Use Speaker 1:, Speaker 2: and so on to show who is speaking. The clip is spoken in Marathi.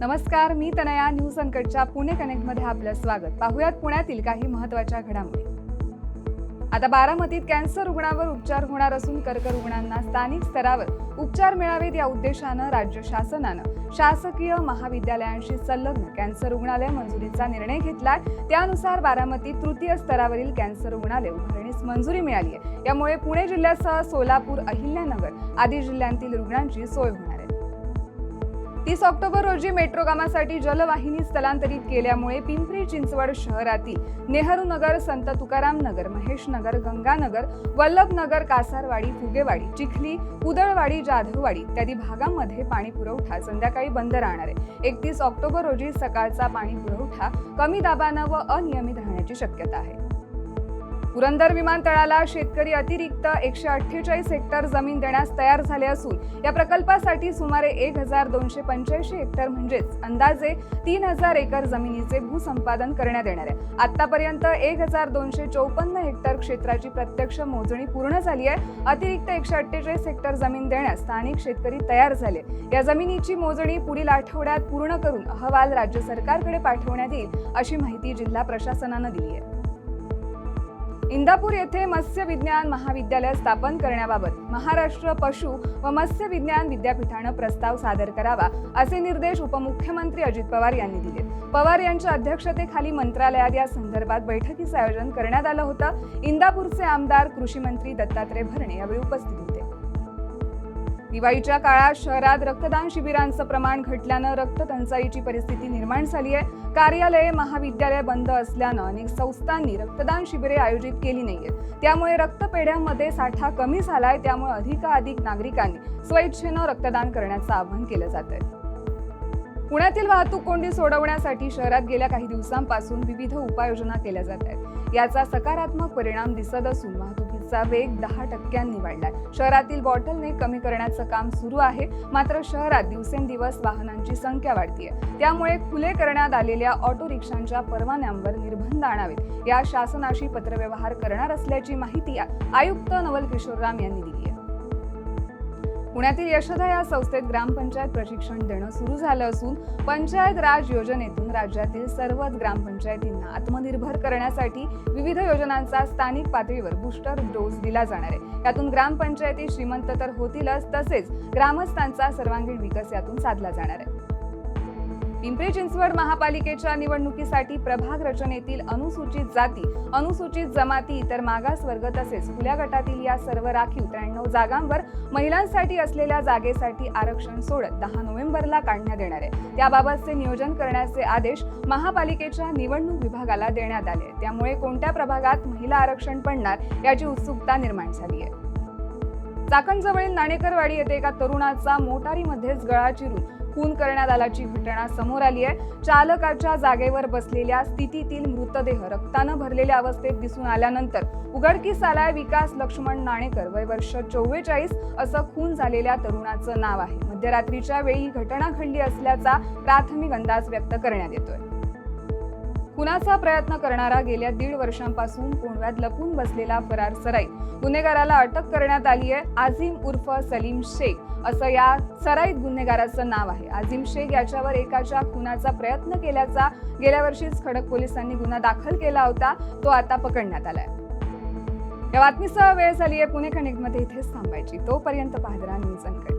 Speaker 1: नमस्कार मी तनया न्यूज संकटच्या पुणे कनेक्टमध्ये आपलं स्वागत. पाहुयात पुण्यातील काही महत्त्वाच्या घडामोडी. आता बारामतीत कॅन्सर रुग्णावर उपचार होणार असून कर्करुग्णांना स्थानिक स्तरावर उपचार मिळावेत या उद्देशानं राज्य शासनानं शासकीय महाविद्यालयांशी संलग्न कॅन्सर रुग्णालय मंजुरीचा निर्णय घेतलाय. त्यानुसार बारामतीत तृतीय स्तरावरील कॅन्सर रुग्णालय उभारणीस मंजुरी मिळाली आहे. यामुळे पुणे जिल्ह्यासह सोलापूर अहिल्यानगर आदी जिल्ह्यांतील रुग्णांची सोय होणार तीस ऑक्टोबर रोजी मेट्रो कामासाठी जलवाहिनी स्थलांतरित केल्यामुळे पिंपरी चिंचवड शहरातील नेहरू नगर संत तुकाराम नगर महेश नगर गंगानगर वल्लभनगर कासारवाडी फुगेवाडी चिखली उदळवाडी जाधववाडी इत्यादी भागांमध्ये पाणी पुरवठा संध्याकाळी बंद राहणार आहे. एकतीस ऑक्टोबर रोजी सकाळचा पाणी पुरवठा कमी दाबानं व अनियमित राहण्याची शक्यता आहे. पुरंदर विमानतळाला शेतकरी अतिरिक्त एकशे अठ्ठेचाळीस हेक्टर जमीन देण्यास तयार झाले असून या प्रकल्पासाठी सुमारे एक हजार दोनशे पंच्याऐंशी हेक्टर म्हणजेच अंदाजे तीन हजार एकर जमिनीचे भूसंपादन करण्यात येणार आहे. आतापर्यंत एक हजार दोनशे चौपन्न हेक्टर क्षेत्राची प्रत्यक्ष मोजणी पूर्ण झाली आहे. अतिरिक्त एकशे अठ्ठेचाळीस हेक्टर जमीन देण्यास स्थानिक शेतकरी तयार झाले. या जमिनीची मोजणी पुढील आठवड्यात पूर्ण करून अहवाल राज्य सरकारकडे पाठवण्यात येईल अशी माहिती जिल्हा प्रशासनानं दिली आहे. इंदापूर येथे मत्स्य विज्ञान महाविद्यालय स्थापन करण्याबाबत महाराष्ट्र पशु व मत्स्य विज्ञान विद्यापीठानं प्रस्ताव सादर करावा असे निर्देश उपमुख्यमंत्री अजित पवार यांनी दिले. पवार यांच्या अध्यक्षतेखाली मंत्रालयात या संदर्भात बैठकीचं आयोजन करण्यात आलं होतं. इंदापूरचे आमदार कृषी मंत्री दत्तात्रय भरणे यावेळी उपस्थित दिवाळीच्या काळात शहरात रक्तदान शिबिरांचं प्रमाण घटल्यानं रक्तटंचाईची परिस्थिती निर्माण झाली आहे. कार्यालये महाविद्यालय बंद असल्यानं अनेक संस्थांनी रक्तदान शिबिरे आयोजित केली नाहीयेत. त्यामुळे रक्तपेढ्यांमध्ये साठा कमी झालाय. त्यामुळे अधिकाधिक नागरिकांनी स्वइच्छेनं रक्तदान करण्याचं आवाहन केलं जात आहे. पुण्यातील वाहतूक कोंडी सोडवण्यासाठी शहरात गेल्या काही दिवसांपासून विविध उपाययोजना केल्या जात आहेत. याचा सकारात्मक परिणाम दिसत असून वाहतूक वाहतुकीचा वेग दहा टक्क्यांनी वाढलाय. शहरातील बॉटलने कमी करण्याचं काम सुरू आहे मात्र शहरात दिवसेंदिवस वाहनांची संख्या वाढतीय. त्यामुळे खुले करण्यात आलेल्या ऑटो रिक्षांच्या परवान्यांवर निर्बंध आणावेत. या शासनाशी पत्रव्यवहार करणार असल्याची माहिती आयुक्त नवल किशोर राम यांनी दिली पुण्यातील यशोदा या संस्थेत ग्रामपंचायत प्रशिक्षण देणं सुरू झालं असून पंचायत राज योजनेतून राज्यातील सर्वच ग्रामपंचायतींना आत्मनिर्भर करण्यासाठी विविध योजनांचा स्थानिक पातळीवर बुस्टर डोस दिला जाणार आहे. यातून ग्रामपंचायती श्रीमंत तर होतीलच तसेच ग्रामस्थांचा सर्वांगीण विकास यातून साधला जाणार आहे. पिंपरी चिंचवड महापालिकेच्या निवडणुकीसाठी प्रभाग रचनेतील अनुसूचित जाती अनुसूचित जमाती इतर मागास वर्ग तसेच खुल्या गटातील या सर्व राखीव त्र्याण्णव जागांवर महिलांसाठी असलेल्या जागेसाठी आरक्षण सोडत दहा नोव्हेंबरला काढण्यात येणार आहे. त्याबाबतचे नियोजन करण्याचे आदेश महापालिकेच्या निवडणूक विभागाला देण्यात आले त्यामुळे कोणत्या प्रभागात महिला आरक्षण पडणार याची उत्सुकता निर्माण झाली आहे. चाकणजवळील नाणेकरवाडी येथे एका तरुणाचा मोटारीमध्येच गळा चिरून खून करण्यात आल्याची घटना समोर आली आहे. चालकाच्या जागेवर बसलेल्या स्थितीतील मृतदेह रक्तानं भरलेल्या अवस्थेत दिसून आल्यानंतर उघडकीस आलाय विकास लक्ष्मण नाणेकर वय वर्ष चौवेचाळीस असं खून झालेल्या तरुणाचं नाव आहे. मध्यरात्रीच्या वेळी ही घटना घडली असल्याचा प्राथमिक अंदाज व्यक्त करण्यात येतोय. खुनाचा प्रयत्न करणारा गेल्या दीड वर्षांपासून कोंडव्यात लपून बसलेला फरार सराई. गुन्हेगाराला अटक करण्यात आली आहे. आझिम उर्फ सलीम शेख असं या सराईत गुन्हेगाराचं नाव आहे. आझिम शेख याच्यावर एकाच्या खुनाचा प्रयत्न केल्याचा गेल्या वर्षीच खडक पोलिसांनी गुन्हा दाखल केला होता. तो आता पकडण्यात आलाय. या बातमीसह वेळ झाली आहे पुणे कनेक्टमध्ये इथेच थांबायची. तोपर्यंत पाहदरा न्यूज अनकट